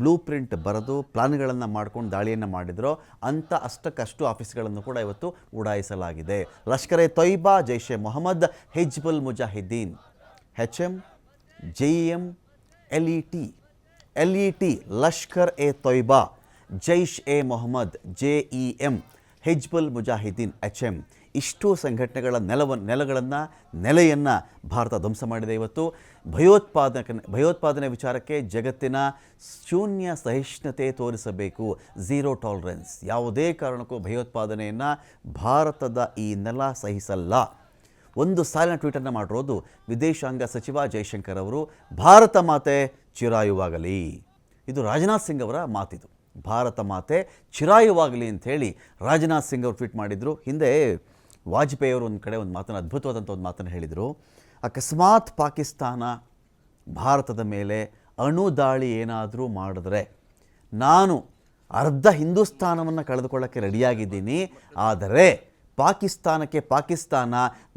Blue print ಬರೆದು ಪ್ಲಾನ್ಗಳನ್ನು ಮಾಡ್ಕೊಂಡು ದಾಳಿಯನ್ನು ಮಾಡಿದ್ರೋ ಅಂಥ ಅಷ್ಟಕ್ಕಷ್ಟು ಆಫೀಸ್ಗಳನ್ನು ಕೂಡ ಇವತ್ತು ಉಡಾಯಿಸಲಾಗಿದೆ. Lashkar e Taiba, Jaish e Mohammed, Hizbul Mujahideen H M J M L E T L E T Lashkar e Taiba, Jaish e Mohammed J E M Hizbul Mujahideen H M ಇಷ್ಟು ಸಂಘಟನೆಗಳ ನೆಲವ, ನೆಲಗಳನ್ನು, ನೆಲೆಯನ್ನು ಭಾರತ ಧ್ವಂಸ ಮಾಡಿದೆ ಇವತ್ತು. ಭಯೋತ್ಪಾದಕ ಭಯೋತ್ಪಾದನೆ ವಿಚಾರಕ್ಕೆ ಜಗತ್ತಿನ ಶೂನ್ಯ ಸಹಿಷ್ಣುತೆ ತೋರಿಸಬೇಕು. Zero tolerance. ಯಾವುದೇ ಕಾರಣಕ್ಕೂ ಭಯೋತ್ಪಾದನೆಯನ್ನು ಭಾರತದ ಈ ನೆಲ ಸಹಿಸಲ್ಲ. ಒಂದು ಸಾಲಿನ ಟ್ವೀಟನ್ನು ಮಾಡಿರೋದು ವಿದೇಶಾಂಗ ಸಚಿವ ಜೈಶಂಕರ್ ಅವರು, ಭಾರತ ಮಾತೆ ಚಿರಾಯುವಾಗಲಿ. ಇದು ರಾಜನಾಥ್ ಸಿಂಗ್ ಅವರ ಮಾತಿದು. ಭಾರತ ಮಾತೆ ಚಿರಾಯುವಾಗಲಿ ಅಂಥೇಳಿ ರಾಜನಾಥ್ ಸಿಂಗ್ ಅವರು ಟ್ವೀಟ್ ಮಾಡಿದರು. ಹಿಂದೆ ವಾಜಪೇಯಿ ಅವರು ಒಂದು ಕಡೆ ಒಂದು ಮಾತನ್ನು ಅದ್ಭುತವಾದಂಥ ಒಂದು ಮಾತನ್ನು ಹೇಳಿದರು. ಅಕಸ್ಮಾತ್ ಪಾಕಿಸ್ತಾನ ಭಾರತದ ಮೇಲೆ ಅಣು ದಾಳಿ ಏನಾದರೂ ಮಾಡಿದ್ರೆ ನಾನು ಅರ್ಧ ಹಿಂದೂಸ್ತಾನವನ್ನು ಕಳೆದುಕೊಳ್ಳೋಕ್ಕೆ ರೆಡಿಯಾಗಿದ್ದೀನಿ. ಆದರೆ ಪಾಕಿಸ್ತಾನಕ್ಕೆ ಪಾಕಿಸ್ತಾನ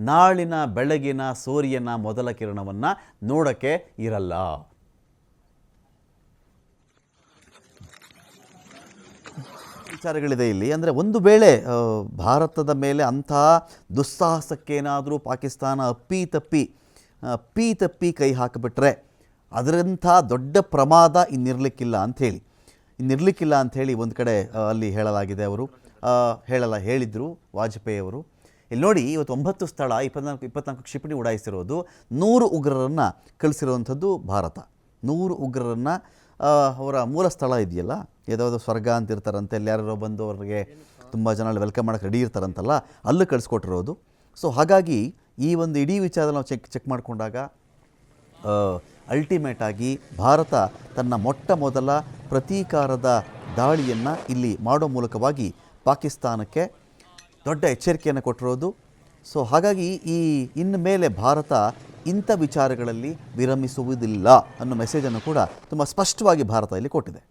ನಾಳಿನ ಬೆಳಗಿನ ಸೂರ್ಯನ ಮೊದಲ ಕಿರಣವನ್ನು ನೋಡೋಕ್ಕೆ ಇರಲ್ಲ. ವಿಚಾರಗಳಿದೆ ಇಲ್ಲಿ. ಅಂದರೆ ಒಂದು ವೇಳೆ ಭಾರತದ ಮೇಲೆ ಅಂಥ ದುಸ್ಸಾಹಸಕ್ಕೇನಾದರೂ ಪಾಕಿಸ್ತಾನ ಅಪ್ಪಿ ತಪ್ಪಿ ಅಪ್ಪಿ ತಪ್ಪಿ ಕೈ ಹಾಕಿಬಿಟ್ರೆ ಅದರಂಥ ದೊಡ್ಡ ಪ್ರಮಾದ ಇನ್ನಿರಲಿಕ್ಕಿಲ್ಲ ಅಂಥೇಳಿ. ಇನ್ನಿರಲಿಕ್ಕಿಲ್ಲ ಅಂಥೇಳಿ ಒಂದು ಕಡೆ ಅಲ್ಲಿ ಹೇಳಲಾಗಿದೆ ಅವರು. ಹೇಳಲ್ಲ ಹೇಳಿದರು ವಾಜಪೇಯಿ ಅವರು ಇಲ್ಲಿ ನೋಡಿ, ಇವತ್ತು ಒಂಬತ್ತು ಸ್ಥಳ, ಇಪ್ಪತ್ನಾಲ್ಕು ಇಪ್ಪತ್ನಾಲ್ಕು ಕ್ಷಿಪಣಿ ಉಡಾಯಿಸಿರೋದು, ನೂರು ಉಗ್ರರನ್ನು ಕಳಿಸಿರುವಂಥದ್ದು ಭಾರತ. ನೂರು ಉಗ್ರರನ್ನು ಅವರ ಮೂಲ ಸ್ಥಳ ಇದೆಯಲ್ಲ? ಯಾವುದಾದ್ರು ಸ್ವರ್ಗ ಅಂತ ಇರ್ತಾರಂತೆ ಅಲ್ಲಿ ಯಾರೋ ಬಂದು ಅವ್ರಿಗೆ ತುಂಬ ಜನ ಅಲ್ಲಿ ವೆಲ್ಕಮ್ ಮಾಡೋಕ್ಕೆ ರೆಡಿ ಇರ್ತಾರಂತಲ್ಲ, ಅಲ್ಲೂ ಕಳಿಸ್ಕೊಟ್ಟಿರೋದು. ಸೊ ಹಾಗಾಗಿ ಈ ಒಂದು ಇಡೀ ವಿಚಾರದಲ್ಲಿ ನಾವು ಚೆಕ್ ಚೆಕ್ ಮಾಡಿಕೊಂಡಾಗ ಅಲ್ಟಿಮೇಟ್ ಆಗಿ ಭಾರತ ತನ್ನ ಮೊಟ್ಟ ಮೊದಲ ಪ್ರತೀಕಾರದ ದಾಳಿಯನ್ನು ಇಲ್ಲಿ ಮಾಡೋ ಮೂಲಕವಾಗಿ ಪಾಕಿಸ್ತಾನಕ್ಕೆ ದೊಡ್ಡ ಎಚ್ಚರಿಕೆಯನ್ನು ಕೊಟ್ಟಿರೋದು. ಸೊ ಹಾಗಾಗಿ ಈ, ಇನ್ನು ಮೇಲೆ ಭಾರತ ಇಂಥ ವಿಚಾರಗಳಲ್ಲಿ ವಿರಮಿಸುವುದಿಲ್ಲ ಅನ್ನೋ ಮೆಸೇಜನ್ನು ಕೂಡ ತುಂಬ ಸ್ಪಷ್ಟವಾಗಿ ಭಾರತ ಇಲ್ಲಿ ಕೊಟ್ಟಿದೆ.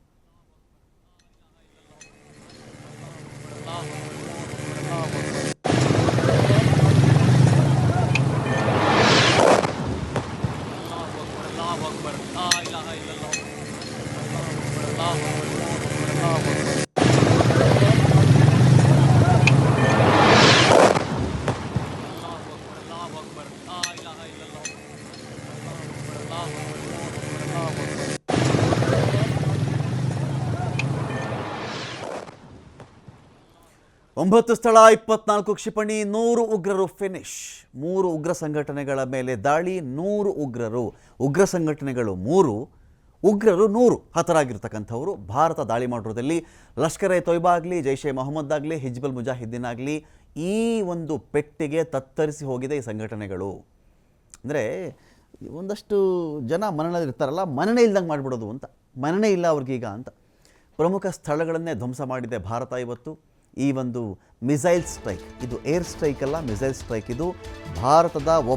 ಒಂಬತ್ತು ಸ್ಥಳ, ಇಪ್ಪತ್ನಾಲ್ಕು ಕ್ಷಿಪಣಿ, ನೂರು ಉಗ್ರರು ಫಿನಿಶ್ ಮೂರು ಉಗ್ರ ಸಂಘಟನೆಗಳ ಮೇಲೆ ದಾಳಿ, ನೂರು ಉಗ್ರರು. ಉಗ್ರ ಸಂಘಟನೆಗಳು ಮೂರು, ಉಗ್ರರು ನೂರು. ಹತರಾಗಿರ್ತಕ್ಕಂಥವರು. ಭಾರತ ದಾಳಿ ಮಾಡಿರೋದಲ್ಲಿ ಲಷ್ಕರ್ ಎ ತೊಯ್ಬಾ ಆಗಲಿ, ಜೈಷ್ ಎ ಮೊಹಮ್ಮದ್ ಆಗಲಿ, ಹಿಜ್ಬಲ್ ಮುಜಾಹಿದ್ದೀನ್ ಆಗಲಿ, ಈ ಒಂದು ಪೆಟ್ಟಿಗೆ ತತ್ತರಿಸಿ ಹೋಗಿದೆ ಈ ಸಂಘಟನೆಗಳು. ಅಂದರೆ ಒಂದಷ್ಟು ಜನ ಮನನಲ್ಲಿರ್ತಾರಲ್ಲ, ಮನನೇ ಇಲ್ದಂಗೆ ಮಾಡಿಬಿಡೋದು ಅಂತ. ಮನನೇ ಇಲ್ಲ ಅವ್ರಿಗೀಗ ಅಂತ. ಪ್ರಮುಖ ಸ್ಥಳಗಳನ್ನೇ ಧ್ವಂಸ ಮಾಡಿದೆ ಭಾರತ ಇವತ್ತು. ಈ ಒಂದು ಮಿಸೈಲ್ ಸ್ಟ್ರೈಕ್. ಇದು ಏರ್ ಸ್ಟ್ರೈಕ್ ಅಲ್ಲ ಮಿಸೈಲ್ ಸ್ಟ್ರೈಕ್. ಇದು ಭಾರತದ ಒಬ್ಬ